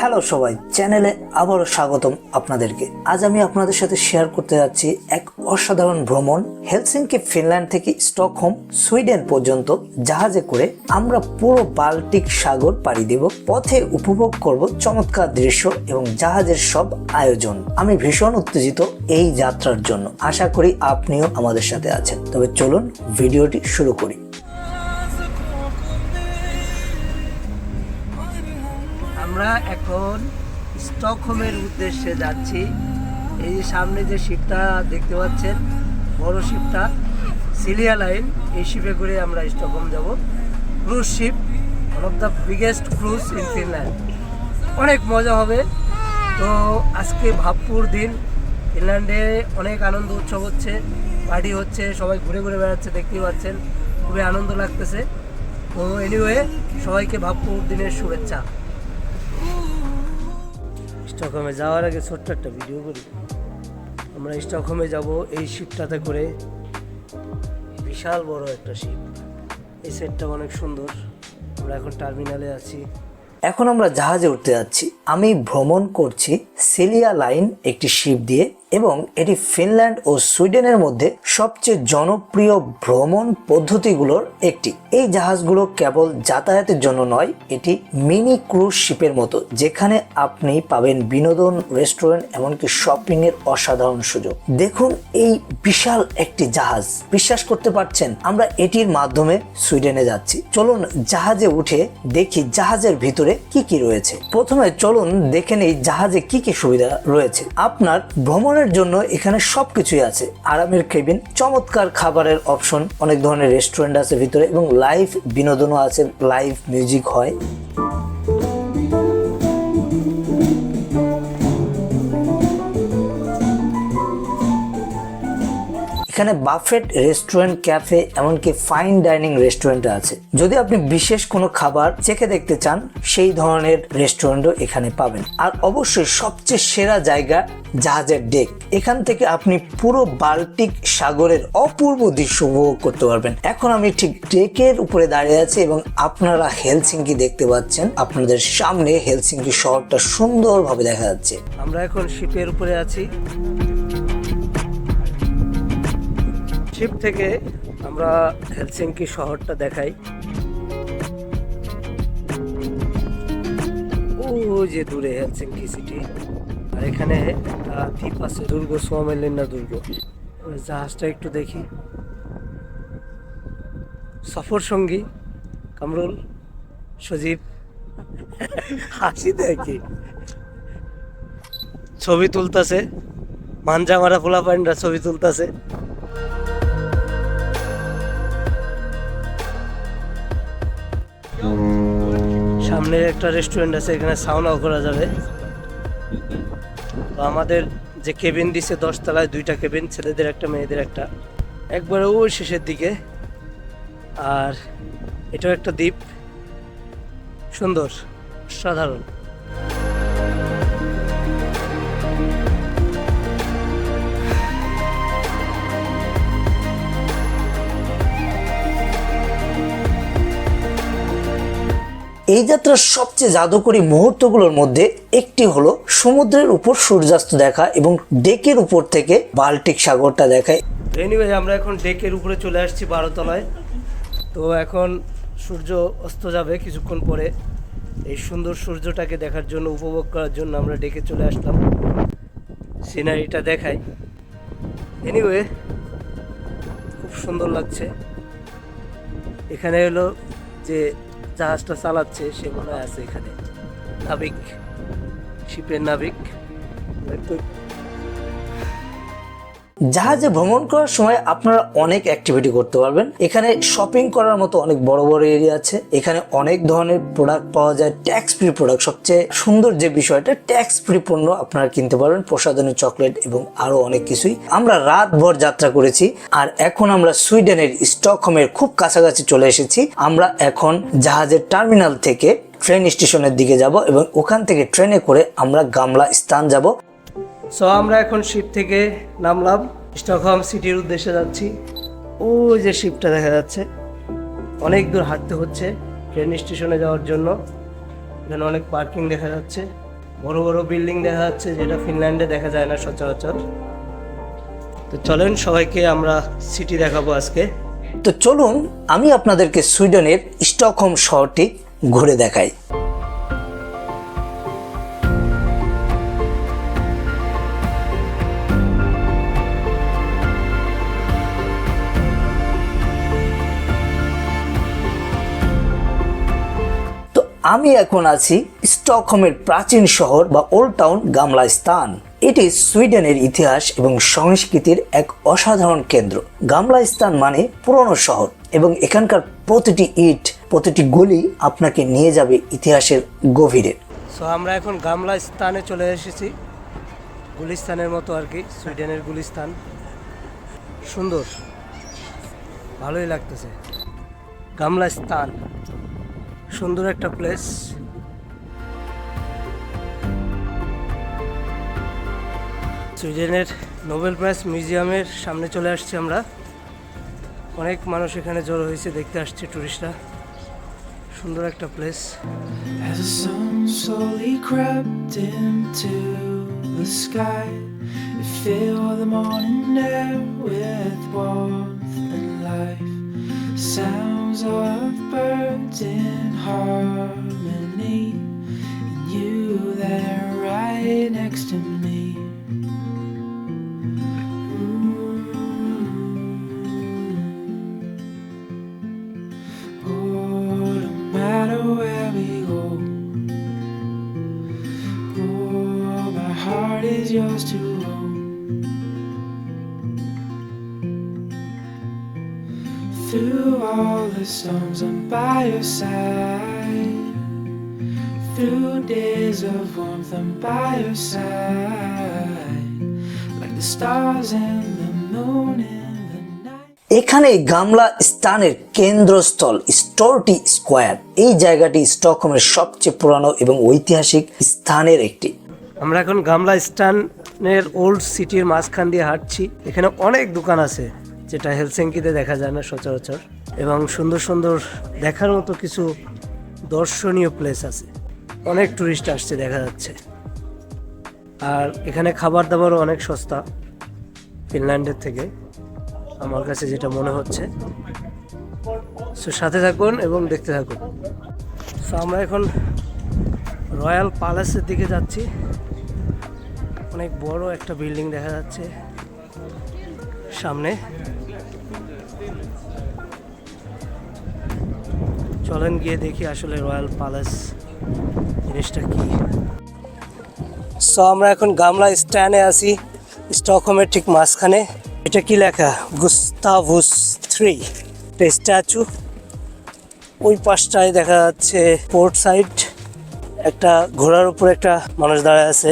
Hello সবাই। চ্যানেলে আবারও স্বাগতম আপনাদেরকে। আজ আমি আপনাদের সাথে শেয়ার করতে যাচ্ছি এক অসাধারণ ভ্রমণ হেলসিংকি ফিনল্যান্ড থেকে স্টকহোম, সুইডেন পর্যন্ত জাহাজে করে আমরা পুরো বাল্টিক সাগর পাড়ি দেব, পথে উপভোগ করব চমৎকার দৃশ্য এবং জাহাজের সব আয়োজন। আমি ভীষণ উত্তেজিত এই যাত্রার জন্য। আশা করি আপনিও আমাদের সাথে আছেন। তবে চলুন ভিডিওটি শুরু করি। আমরা এখন স্টকহোমের উদ্দেশ্যে যাচ্ছি। এই যে সামনে যে শিপটা দেখতে পাচ্ছেন, বড় শিপটা, সিলিয়া লাইন, এই শিপে করে আমরা স্টকহোম যাব। Cruise ship one of the biggest cruise in Finland অনেক মজা হবে। তো আজকে ভাবপুর দিন। ফিনল্যান্ডে অনেক আনন্দ উৎসব হচ্ছে পার্টি হচ্ছে, সবাই ঘুরে ঘুরে বেড়াচ্ছে, দেখতেই পাচ্ছেন। খুবই আনন্দ লাগতেছে। তো এনিওয়ে সবাইকে ভাবপুর দিনের শুভেচ্ছা। স্টকহোমে যাওয়ার আগে ছোট্ট একটা ভিডিও করি। আমরা স্টকহোমে যাব, এই শিপটাতে করে বিশাল বড় একটা শিপ এই সেটটা অনেক সুন্দর। আমরা এখন টার্মিনালে আছি। এখন আমরা জাহাজে উঠতে যাচ্ছি। আমি ভ্রমণ করছি সিলিয়া লাইন একটি শিপ দিয়ে। এবং এটি ফিনল্যান্ড ও সুইডেনের মধ্যে সবচেয়ে জনপ্রিয় ভ্রমণ পদ্ধতিগুলোর একটি। এই জাহাজগুলো কেবল যাতায়াতের জন্য নয়, এটি মিনি ক্রুজ শিপের মতো, যেখানে আপনি পাবেন বিনোদন, রেস্টুরেন্ট, এমনকি শপিং এর অসাধারণ সুযোগ। দেখুন এই বিশাল একটি জাহাজ। বিশ্বাস করতে পারছেন, আমরা এটির মাধ্যমে সুইডেনে যাচ্ছি। চলুন জাহাজে উঠে দেখি জাহাজের ভিতরে কি কি রয়েছে। প্রথমে চলুন দেখে নেই জাহাজে কি কি সুবিধা রয়েছে। আপনার ভ্রমণের জন্য এখানে সব কিছুই আছে। আরামের কেবিন চমৎকার খাবারের অপশন অনেক ধরনের রেস্টুরেন্ট আছে ভিতরে এবং লাইভ বিনোদনও আছে লাইভ মিউজিক হয়। এখানে বাফেট রেস্টুরেন্ট, ক্যাফে, এমনকি ফাইন ডাইনিং রেস্টুরেন্ট আছে। যদি আপনি বিশেষ কোনো খাবার চেখে দেখতে চান, সেই ধরনের রেস্টুরেন্টও এখানে পাবেন। আর অবশ্যই সবচেয়ে সেরা জায়গা জাহাজের ডেক। এখান থেকে আপনি পুরো বাল্টিক সাগরের অপূর্ব দৃশ্য উপভোগ করতে পারবেন। এখন আমি ঠিক ডেকের উপরে দাঁড়িয়ে আছি এবং আপনারা হেলসিঙ্কি দেখতে পাচ্ছেন। আপনাদের সামনে হেলসিঙ্কি শহরটা সুন্দরভাবে দেখা যাচ্ছে। আমরা এখন শিপের উপরে আছি। শিপ থেকে আমরা হেলসিঙ্কি শহরটা দেখাই। ও যে দূরে হেলসিঙ্কি সিটি। আর এখানে একটা দ্বীপ আছে দুর্গ, সোয়ামেলিনা দুর্গ। জাহাজটা একটু দেখি। সফর সঙ্গী, কামরুল, সজীব। হাসি দেখি ছবি তুলতাছে। মানজা মারা পোলা ছবি তুলতাছে। সামনে একটা রেস্টুরেন্ট আছে, এখানে সাউনাও করা যাবে। তো আমাদের যে কেবিন দিছে, দশতলায় দুইটা কেবিন ছেলেদের একটা, মেয়েদের একটা। একবারে ওই শেষের দিকে। আর এটাও একটা দ্বীপ। সুন্দর সাধারণ এই যাত্রার সবচেয়ে জাদুকরী মুহূর্তগুলোর মধ্যে একটি হলো সমুদ্রের উপর সূর্যাস্ত দেখা এবং ডেকের উপর থেকে বাল্টিক সাগরটা দেখায় এনিওয়ে আমরা এখন ডেকের উপরে চলে আসছি বারোতলায়। তো এখন সূর্য অস্ত যাবে কিছুক্ষণ পরে। এই সুন্দর সূর্যটাকে দেখার জন্য, উপভোগ করার জন্য আমরা ডেকে চলে আসলাম। সিনারিটা দেখাই। এনিওয়ে খুব সুন্দর লাগছে। এখানে হলো যে জাহাজটা চালাচ্ছে সেগুলো আছে এখানে। নাবিক শিপের নাবিক। জাহাজে ভ্রমণ করার সময় আপনারা অনেক অ্যাক্টিভিটি করতে পারবেন। এখানে শপিং করার মতো অনেক বড় বড় এরিয়া আছে। এখানে অনেক ধরনের প্রোডাক্ট পাওয়া যায়। ট্যাক্স ফ্রি প্রোডাক্ট সবচেয়ে সুন্দর যে বিষয়টা ট্যাক্স ফ্রি পণ্য আপনারা কিনতে পারবেন। প্রসাধনী চকলেট এবং আরও অনেক কিছুই। আমরা রাতভর যাত্রা করেছি আর এখন আমরা সুইডেনের স্টকহোমের খুব কাছাকাছি চলে এসেছি। আমরা এখন জাহাজের টার্মিনাল থেকে ট্রেন স্টেশনের দিকে যাব এবং ওখান থেকে ট্রেনে করে আমরা গামলা স্থান যাব। সো আমরা এখন শিপ থেকে নামলাম। স্টকহোম সিটির উদ্দেশ্যে যাচ্ছি। ওই যে শিপটা দেখা যাচ্ছে। অনেক দূর হাঁটতে হচ্ছে ট্রেন স্টেশনে যাওয়ার জন্য। এখানে অনেক পার্কিং দেখা যাচ্ছে। বড় বড় বিল্ডিং দেখা যাচ্ছে, যেটা ফিনল্যান্ডে দেখা যায় না সচরাচর। তো চলেন সবাইকে আমরা সিটি দেখাবো আজকে। তো চলুন, আমি আপনাদেরকে সুইডেনের স্টকহোম শহরটি ঘুরে দেখাই। আমি এখন আছি স্টকহোমের প্রাচীন শহর বা ওল্ড টাউন গামলা স্থান। এটি সুইডেনের ইতিহাস এবং সংস্কৃতির এক অসাধারণ কেন্দ্র। গামলা স্থান মানে পুরনো শহর এবং এখানকার প্রতিটি ইট, প্রতিটি গলি আপনাকে নিয়ে যাবে ইতিহাসের গভীরে। সো আমরা এখন গামলা স্থানে চলে এসেছি। গুলিস্তানের মতো আর কি, সুইডেনের গুলিস্তান। সুন্দর। ভালোই লাগতেছে। গামলা স্থান। সুন্দর একটা প্লেস সুইডেনের নোবেল প্রাইজ মিউজিয়ামের সামনে চলে আসছি আমরা। অনেক মানুষ এখানে জড়ো হয়েছে দেখতে আসছে টুরিস্টরা সুন্দর একটা place the sky, it filled the morning air with warmth and life. Of birds in harmony, and you there right next to me. Oh, no matter where we go. Oh, my heart is yours to Through all the storms, I'm by your side. Through days of warmth, I'm by your side. Like the stars and the moon in the night. এখানে গামলা স্থানের কেন্দ্রস্থল স্টোরটি square এই জায়গাটি স্টকহোমের সবচেয়ে পুরানো এবং ঐতিহাসিক স্থানের একটি আমরা এখন গামলা স্টানের ওল্ড সিটির মাঝখান দিয়ে হাঁটছি এখানে অনেক দোকান আছে যেটা হেলসেঙ্কিতে দেখা যায় না সচরাচর। এবং সুন্দর সুন্দর দেখার মতো কিছু দর্শনীয় প্লেস আছে। অনেক টুরিস্ট আসছে দেখা যাচ্ছে। আর এখানে খাবার দাবারও অনেক সস্তা ফিনল্যান্ডের থেকে, আমার কাছে যেটা মনে হচ্ছে। সো সাথে থাকুন এবং দেখতে থাকুন। সো আমরা এখন রয়্যাল প্যালেসের দিকে যাচ্ছি। অনেক বড় একটা বিল্ডিং দেখা যাচ্ছে সামনে। চলেন গিয়ে দেখি আসলে রয়্যাল প্যালেস জিনিসটা কি। সো আমরা এখন গামলা স্ট্যান্ডে আছি, স্টকহোমের ঠিক মাঝখানে। এটা কি লেখা? Gustavus three. একটা স্ট্যাচু। ওই পাশটায় দেখা যাচ্ছে পোর্ট সাইড। একটা ঘোড়ার উপর একটা মানুষ দাঁড়ায় আছে।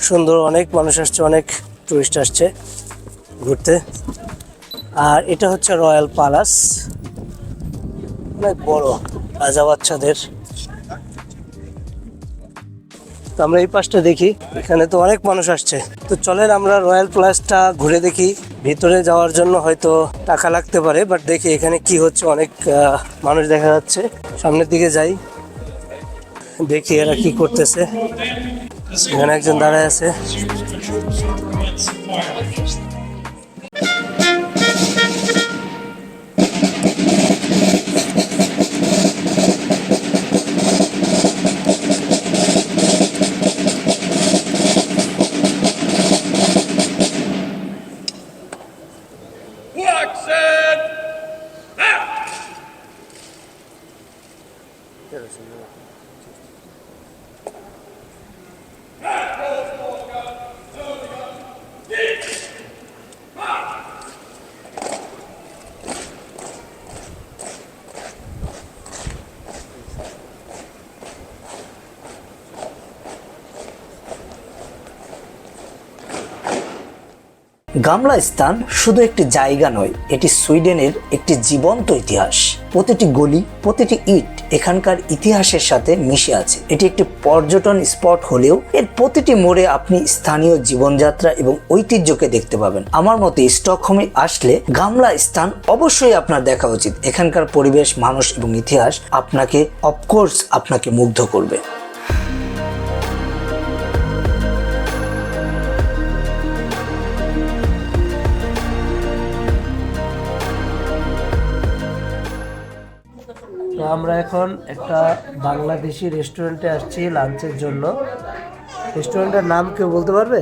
সুন্দর, অনেক মানুষ আসছে, অনেক টুরিস্ট আসছে ঘুরতে। আর এটা হচ্ছে রয়্যাল প্যালাস। অনেক বড় রাজা বাচ্চাদের। তো আমরা এই পাশটা দেখি, এখানে তো অনেক মানুষ আসছে। তো চলেন আমরা রয়্যাল প্যালেসটা ঘুরে দেখি, ভিতরে যাওয়ার জন্য হয়তো টাকা লাগতে পারে বাট দেখি এখানে কি হচ্ছে, অনেক মানুষ দেখা যাচ্ছে। সামনের দিকে যাই, দেখি এরা কি করতেছে। এখানে একজন দাঁড়ায় আছে। গামলা স্থান শুধু একটি জায়গা নয়, এটি সুইডেনের একটি জীবন্ত ইতিহাস। প্রতিটি গলি, প্রতিটি ইট এখানকার ইতিহাসের সাথে মিশে আছে। এটি একটি পর্যটন স্পট হলেও এর প্রতিটি মোড়ে আপনি স্থানীয় জীবনযাত্রা এবং ঐতিহ্যকে দেখতে পাবেন। আমার মতে স্টকহোমে আসলে গামলা স্থান অবশ্যই আপনার দেখা উচিত। এখানকার পরিবেশ, মানুষ এবং ইতিহাস আপনাকে অফকোর্স আপনাকে মুগ্ধ করবে। আমরা এখন একটা বাংলাদেশি রেস্টুরেন্টে আসছি লাঞ্চের জন্য। রেস্টুরেন্টের নাম কেউ বলতে পারবে?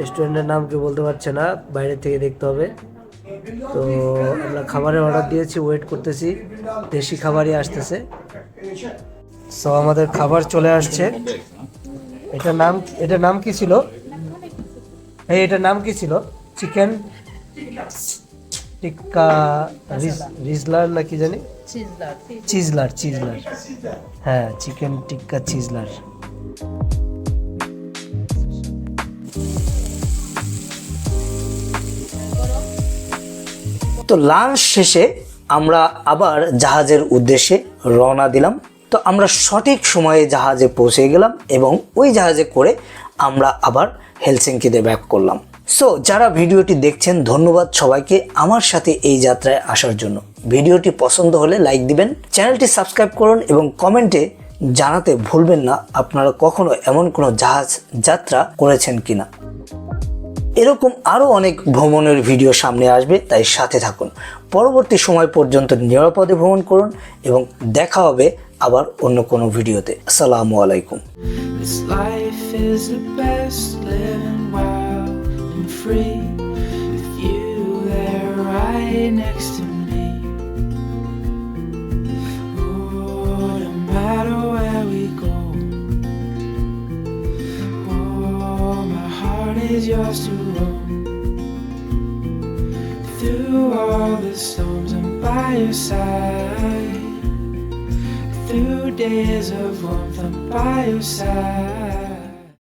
রেস্টুরেন্টের নাম কেউ বলতে পারছে না, বাইরে থেকে দেখতে হবে। তো আমরা খাবারের অর্ডার দিয়েছি ওয়েট করতেছি, দেশি খাবারই আসতেছে। সো আমাদের খাবার চলে আসছে। এটার নাম এটার নাম কি ছিল? এই, এটার নাম কি ছিল? চিকেন টিক্কা রিজলার না কি জানি? চিজলার চিজলার। হ্যাঁ চিকেন টিক্কা চিজলার। তো লাঞ্চ শেষে আমরা আবার জাহাজের উদ্দেশ্যে রওনা দিলাম। তো আমরা সঠিক সময়ে জাহাজে পৌঁছে গেলাম এবং ওই জাহাজে করে আমরা আবার হেলসিঙ্কিতে ব্যাক করলাম। সো যারা ভিডিওটি দেখছেন, ধন্যবাদ সবাইকে আমার সাথে এই যাত্রায় আসার জন্য। ভিডিওটি পছন্দ হলে লাইক দিবেন, চ্যানেলটি সাবস্ক্রাইব করুন এবং কমেন্টে জানাতে ভুলবেন না আপনারা কখনো এমন কোনো জাহাজ যাত্রা করেছেন কিনা। এরকম আরও অনেক ভ্রমণের ভিডিও সামনে আসবে, তাই সাথে থাকুন। পরবর্তী সময় পর্যন্ত নিরাপদে ভ্রমণ করুন এবং দেখা হবে আবার অন্য কোনো ভিডিওতে। আসসালামু আলাইকুম। Free. With you there right next to me. Oh, no matter where we go. Oh, my heart is yours to roam. Through all the storms, I'm by your side. Through days of warmth, I'm by your side.